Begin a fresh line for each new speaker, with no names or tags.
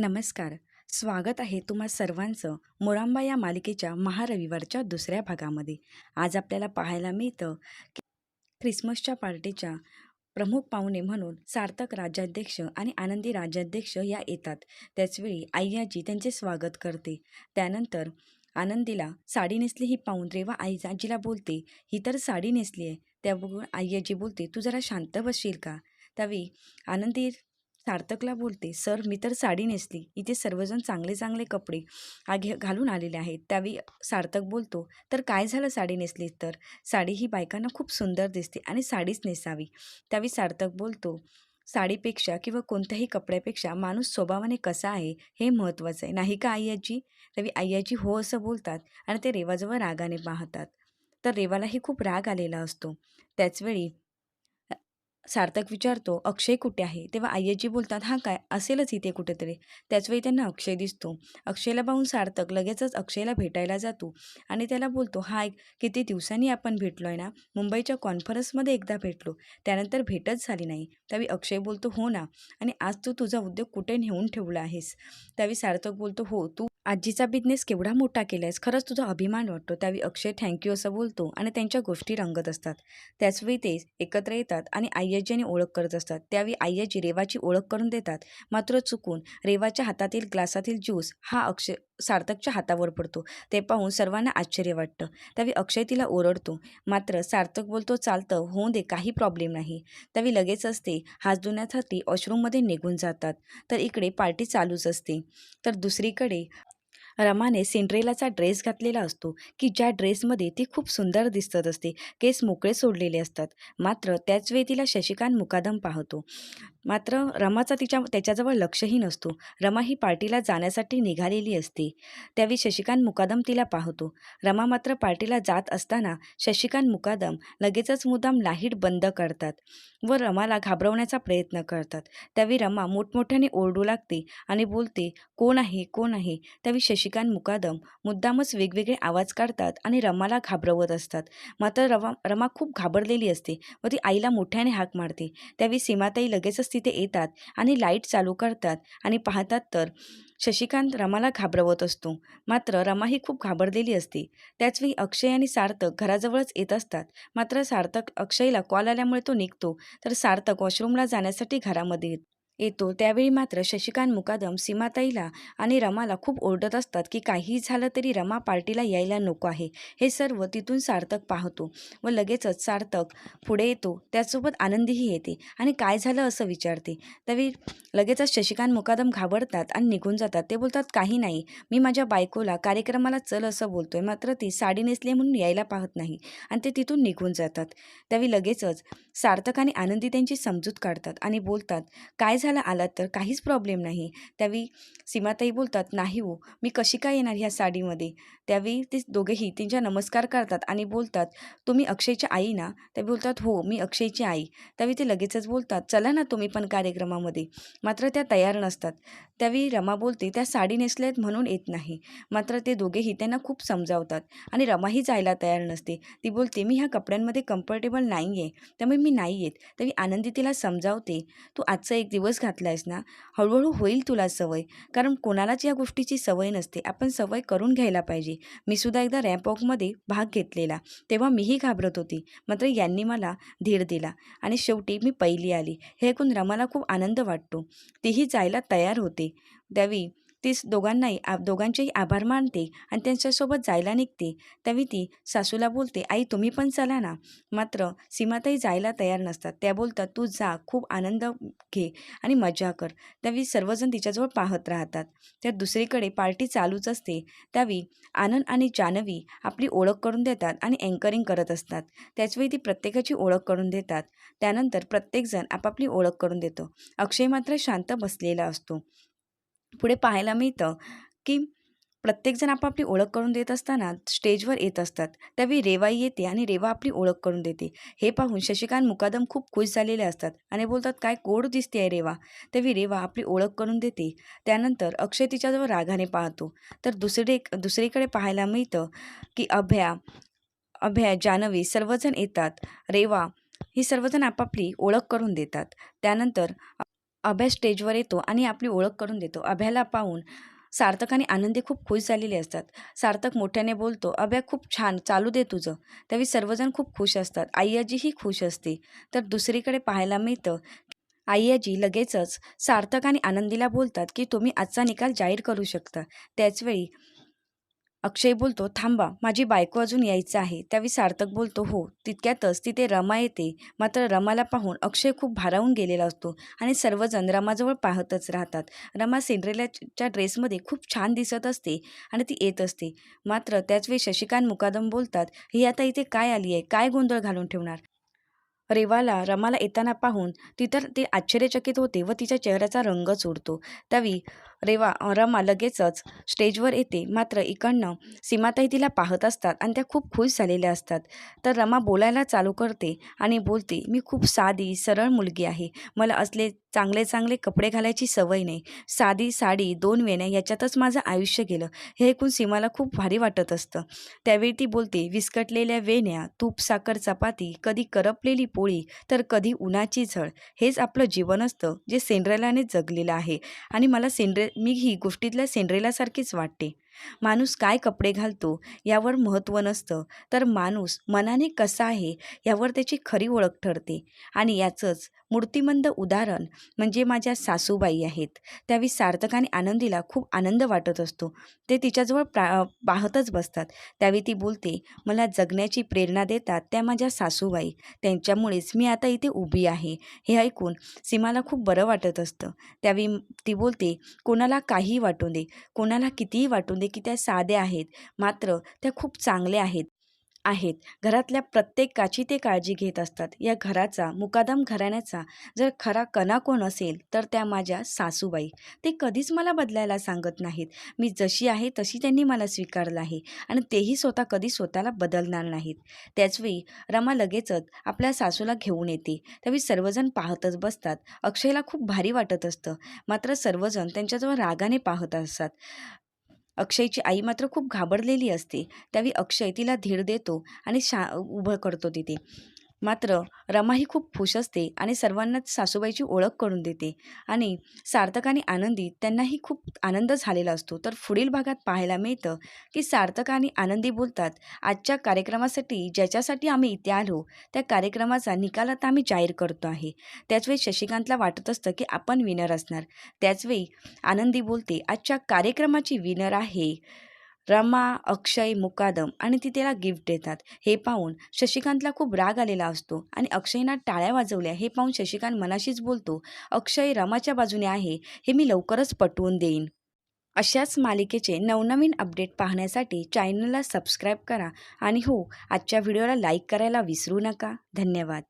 नमस्कार. स्वागत आहे तुम्हा सर्वांचं मोरांबा या मालिकेच्या महारविवारच्या दुसऱ्या भागामध्ये. आज आपल्याला पाहायला मिळतं की ख्रिसमसच्या पार्टीच्या प्रमुख पाहुणे म्हणून सार्थक राज्याध्यक्ष आणि आनंदी राज्याध्यक्ष या येतात. त्याचवेळी आय्याजी त्यांचे स्वागत करते. त्यानंतर आनंदीला साडी नेसली ही पाहून रेवा आई आजीला बोलते ही तर साडी नेसली आहे त्या बघून आय्याजी बोलते तू जरा शांत बसशील का? त्यावेळी आनंदी सार्थकला बोलते सर मी तर साडी नेसली. इथे सर्वजण चांगले चांगले कपडे आगे घालून आलेले आहेत. त्यावेळी सार्थक बोलतो तर काय झालं साडी नेसली तर? साडी ही बायकांना खूप सुंदर दिसते आणि साडीच नेसावी. त्यावेळी सार्थक बोलतो साडीपेक्षा किंवा कोणत्याही कपड्यापेक्षा माणूस स्वभावाने कसा आहे हे महत्त्वाचं आहे. नाही का आई आजी त्यावेळी आई आजी हो असं बोलतात आणि ते रेवाजवळ रागाने पाहतात. तर रेवालाही खूप राग आलेला असतो. त्याचवेळी सार्थक विचारतो अक्षय कुठे आहे? तेव्हा आय्याजी बोलतात हा काय असेलच इथे कुठेतरी. त्याचवेळी त्यांना अक्षय दिसतो. अक्षयला पाहून सार्थक लगेचच अक्षयला भेटायला जातो आणि त्याला बोलतो हा एक किती दिवसांनी आपण भेटलो आहे ना? मुंबईच्या कॉन्फरन्समध्ये एकदा भेटलो. त्यानंतर भेटच झाली नाही. त्यावेळी अक्षय बोलतो हो ना. आणि आज तू तुझा उद्योग कुठे नेऊन ठेवला आहेस? त्यावेळी सार्थक बोलतो हो तू आजीचा बिझनेस केवढा मोठा केला आहेस खरंच तुझा अभिमान वाटतो. त्यावेळी अक्षय थँक्यू असं बोलतो आणि त्यांच्या गोष्टी रंगत असतात. त्याचवेळी ते एकत्र येतात आणि आय्याजीने ओळख करत असतात. त्यावेळी आय्याजी रेवाची ओळख करून देतात. मात्र चुकून रेवाच्या हातातील ग्लासातील ज्यूस हा अक्षय सार्थकच्या हातावर पडतो. ते पाहून सर्वांना आश्चर्य वाटतं. त्यावेळी अक्षय तिला ओरडतो. मात्र सार्थक बोलतो चालतं होऊन दे काही प्रॉब्लेम नाही. त्यावेळी लगेचच ते हात धुण्यासाठी वॉशरूममध्ये निघून जातात. तर इकडे पार्टी चालूच असते. तर दुसरीकडे रमाने सिंड्रेलाचा ड्रेस घातलेला असतो की ज्या ड्रेसमध्ये ती खूप सुंदर दिसत असते केस मोकळे सोडलेले असतात. मात्र त्याच वेळी तिला शशिकांत मुकादम पाहतो. मात्र रमाचा तिच्या त्याच्याजवळ लक्षही नसतो. रमा ही पार्टीला जाण्यासाठी निघालेली असते. त्यावेळी शशिकांत मुकादम तिला पाहतो. रमा मात्र पार्टीला जात असताना शशिकांत मुकादम लगेचच मुद्दाम लाहीट बंद करतात व रमाला घाबरवण्याचा प्रयत्न करतात. त्यावेळी रमा मोठमोठ्याने ओरडू लागते आणि बोलते कोण आहे? कोण आहे? त्यावेळी शशिकांत मुकादम मुद्दामच वेगवेगळे आवाज काढतात आणि रमाला घाबरवत असतात. मात्र रमा रमा खूप घाबरलेली असते व ती आईला मोठ्याने हाक मारते. त्यावेळी सीमाताई लगेचच तिथे येतात आणि लाइट चालू करतात आणि पाहतात तर शशिकांत रमाला घाबरवत असतो. मात्र रमा ही खूप घाबरलेली असते. त्याचवेळी अक्षय आणि सार्थक घराजवळच येत असतात. मात्र सार्थक अक्षयला कॉल आल्यामुळे तो निघतो. तर सार्थक वॉशरूमला जाण्यासाठी घरामध्ये येतो. येतो. त्यावेळी मात्र शशिकांत मुकादम सीमाताईला आणि रमाला खूप ओरडत असतात की काहीही झालं तरी रमा पार्टीला यायला नको आहे. हे सर्व तिथून सार्थक पाहतो व लगेचच सार्थक पुढे येतो. त्यासोबत आनंदीही येते आणि काय झालं असं विचारते. त्यावेळी लगेचच शशिकांत मुकादम घाबरतात आणि निघून जातात. ते बोलतात काही नाही. मी माझ्या बायकोला कार्यक्रमाला चल असं बोलतोय. मात्र ती साडी नेसली म्हणून यायला पाहत नाही आणि ते तिथून निघून जातात. त्यावेळी लगेचच सार्थक आणि आनंदी त्यांची समजूत काढतात आणि बोलतात काय झालं आलात तर काहीच प्रॉब्लेम नाही. त्यावेळी सीमाताई बोलतात नाही हो मी कशी काय येणार ह्या साडीमध्ये? त्यावेळी ते दोघेही त्यांच्या नमस्कार करतात आणि बोलतात तुम्ही अक्षयची आई ना? ते बोलतात हो मी अक्षयची आई. त्यावेळी ते लगेचच बोलतात चला ना तुम्ही पण कार्यक्रमामध्ये. मात्र त्या तयार नसतात. त्यावेळी रमा बोलते त्या साडी नेसल्यात म्हणून येत नाही. मात्र ते दोघेही त्यांना खूप समजावतात आणि रमाही जायला तयार नसते. ती बोलते मी ह्या कपड्यांमध्ये कम्फर्टेबल नाही आहे त्यामुळे मी नाही येत. त्यावेळी आनंदी तिला समजावते तू आजचा एक दिवस घातला आहेस ना? हळूहळू होईल तुला सवय. कारण कोणालाच या गोष्टीची सवय नसते. आपण सवय करून घ्यायला पाहिजे. मी सुद्धा एकदा रॅम्प वॉकमध्ये भाग घेतलेला. तेव्हा मीही घाबरत होती. मात्र यांनी मला धीर दिला. आणि शेवटी मी पहिली आली. हे ऐकून रमाला खूप आनंद वाटतो. तीही जायला तयार होते. त्यावेळी ती दोघांनाही आ दोघांचेही आभार मानते आणि त्यांच्यासोबत जायला निघते. त्यावेळी ती सासूला बोलते आई तुम्ही पण चला ना. मात्र सीमाताई जायला तयार नसतात. त्या बोलतात तू जा खूप आनंद घे आणि मजा कर त्यावेळी सर्वजण तिच्याजवळ पाहत राहतात. तर दुसरीकडे पार्टी चालूच असते. त्यावेळी आनंद आणि जानवी आपली ओळख करून देतात आणि अँकरिंग करत असतात. त्याचवेळी ती प्रत्येकाची ओळख करून देतात. त्यानंतर प्रत्येकजण आपापली ओळख करून देतो. अक्षय मात्र शांत बसलेला असतो. पुढे पाहायला मिळतं की प्रत्येकजण आपापली ओळख करून देत असताना स्टेजवर येत असतात. त्यावेळी रेवाई येते आणि रेवा आपली ओळख करून देते. हे पाहून शशिकांत मुकादम खूप खुश झालेले असतात आणि बोलतात काय गोड दिसते आहे रेवा. त्यावेळी रेवा आपली ओळख करून देते. त्यानंतर अक्षय तिच्याजवळ रागाने पाहतो. तर दुसरे दुसरीकडे पाहायला मिळतं की अभ्या अभ्या जानवी सर्वजण येतात. रेवा ही सर्वजण आपापली ओळख करून देतात. त्यानंतर अभ्या स्टेजवर येतो आणि आपली ओळख करून देतो. अभ्याला पाहून सार्थक आणि आनंदी खूप खुश झालेले असतात. सार्थक मोठ्याने बोलतो अभ्या खूप छान चालू दे तुझं. त्यावेळी सर्वजण खूप खुश असतात. आय्याजीही खुश असते. तर दुसरीकडे पाहायला मिळतं आय्याजी लगेचच सार्थक आणि आनंदीला बोलतात की तुम्ही आजचा निकाल जाहीर करू शकता. त्याचवेळी अक्षय बोलतो थांबा माझी बायको अजून यायचं आहे. त्यावेळी सार्थक बोलतो हो तितक्यातच तिथे रमा येते. मात्र रमाला पाहून अक्षय खूप भारावून गेलेला असतो आणि सर्वजण रमाजवळ पाहतच राहतात. रमा सिंड्रेलाच्या ड्रेसमध्ये खूप छान दिसत असते आणि ती येत असते. मात्र त्याचवेळी शशिकांत मुकादम बोलतात ही आता इथे काय आली आहे? काय गोंधळ घालून ठेवणार? रेवाला रमाला येताना पाहून ती तर ते आश्चर्यचकित होते व तिच्या चेहऱ्याचा रंगच उडतो त्यावेळी रेवा रमा लगेचच स्टेजवर येते. मात्र इकडनं सीमाताई तिला पाहत असतात आणि त्या खूप खुश झालेल्या असतात. तर रमा बोलायला चालू करते आणि बोलते मी खूप साधी सरळ मुलगी आहे. मला असले चांगले चांगले कपडे घालायची सवय नाही. साधी साडी दोन वेण्या याच्यातच माझं आयुष्य गेलं. हे ऐकून सीमाला खूप भारी वाटत असतं. त्यावेळी ती बोलते विस्कटलेल्या वेण्या तूप साखर चपाती कधी करपलेली पोळी तर कधी उन्हाची झळ हेच आपलं जीवन असतं जे सेंड्रेलाने जगलेलं आहे. आणि मला सेंड्रे मी ही गोष्टीतल्या सेंड्रेलासारखीच वाटते. माणूस काय कपडे घालतो यावर महत्त्व नसतं. तर माणूस मनाने कसा आहे यावर त्याची खरी ओळख ठरते. आणि याचंच मूर्तिमंद उदाहरण म्हणजे माझ्या सासूबाई आहेत. त्यावेळी सार्थक आणि आनंदीला खूप आनंद वाटत असतो. ते तिच्याजवळ प्रा पाहतच बसतात. त्यावेळी ती बोलते मला जगण्याची प्रेरणा देतात त्या माझ्या सासूबाई. त्यांच्यामुळेच मी आता इथे उभी आहे. हे ऐकून सीमाला खूप बरं वाटत असतं. त्यावेळी ती बोलते कोणाला काहीही वाटू दे. कोणाला कितीही वाटून दे. की त्या साध्या आहेत मात्र त्या खूप चांगल्या आहेत आहेत. घरातल्या प्रत्येकाची ते काळजी घेत असतात. या घराचा मुकादम घराण्याचा जर खरा कणा कोण असेल तर त्या माझ्या सासूबाई. ते कधीच मला बदलायला सांगत नाहीत. मी जशी आहे तशी त्यांनी मला स्वीकारलं आहे आणि तेही स्वतः कधी स्वतःला बदलणार नाहीत. त्याचवेळी रमा लगेचच आपल्या सासूला घेऊन येते. त्यावेळी सर्वजण पाहतच बसतात. अक्षयला खूप भारी वाटत असतं. मात्र सर्वजण त्यांच्याजवळ रागाने पाहत असतात. अक्षयची आई मात्र खूप घाबरलेली असते. त्यावेळी अक्षय तिला धीर देतो आणि शा उभं करतो तिथे. मात्र रमा ही खूप खुश असते आणि सर्वांनाच सासूबाईची ओळख करून देते. आणि सार्थक आणि आनंदी त्यांनाही खूप आनंद झालेला असतो. तर पुढील भागात पाहायला मिळतं की सार्थक आणि आनंदी बोलतात आजच्या कार्यक्रमासाठी ज्याच्यासाठी आम्ही इथे आलो त्या कार्यक्रमाचा निकाल आता आम्ही जाहीर करतो आहे. त्याचवेळी शशिकांतला वाटत असतं की आपण विनर असणार. त्याचवेळी आनंदी बोलते आजच्या कार्यक्रमाची विनर आहे. रमा अक्षय मुकादम आणि ती त्याला गिफ्ट देतात. हे पाहून शशिकांतला खूप राग आलेला असतो आणि अक्षयना टाळ्या वाजवल्या. हे पाहून शशिकांत मनाशीच बोलतो अक्षय रमाच्या बाजूने आहे. हे मी लवकरच पटवून देईन. अशाच मालिकेचे नवनवीन अपडेट पाहण्यासाठी चॅनलला सबस्क्राईब करा. आणि हो आजच्या व्हिडिओला लाईक करायला विसरू नका. धन्यवाद.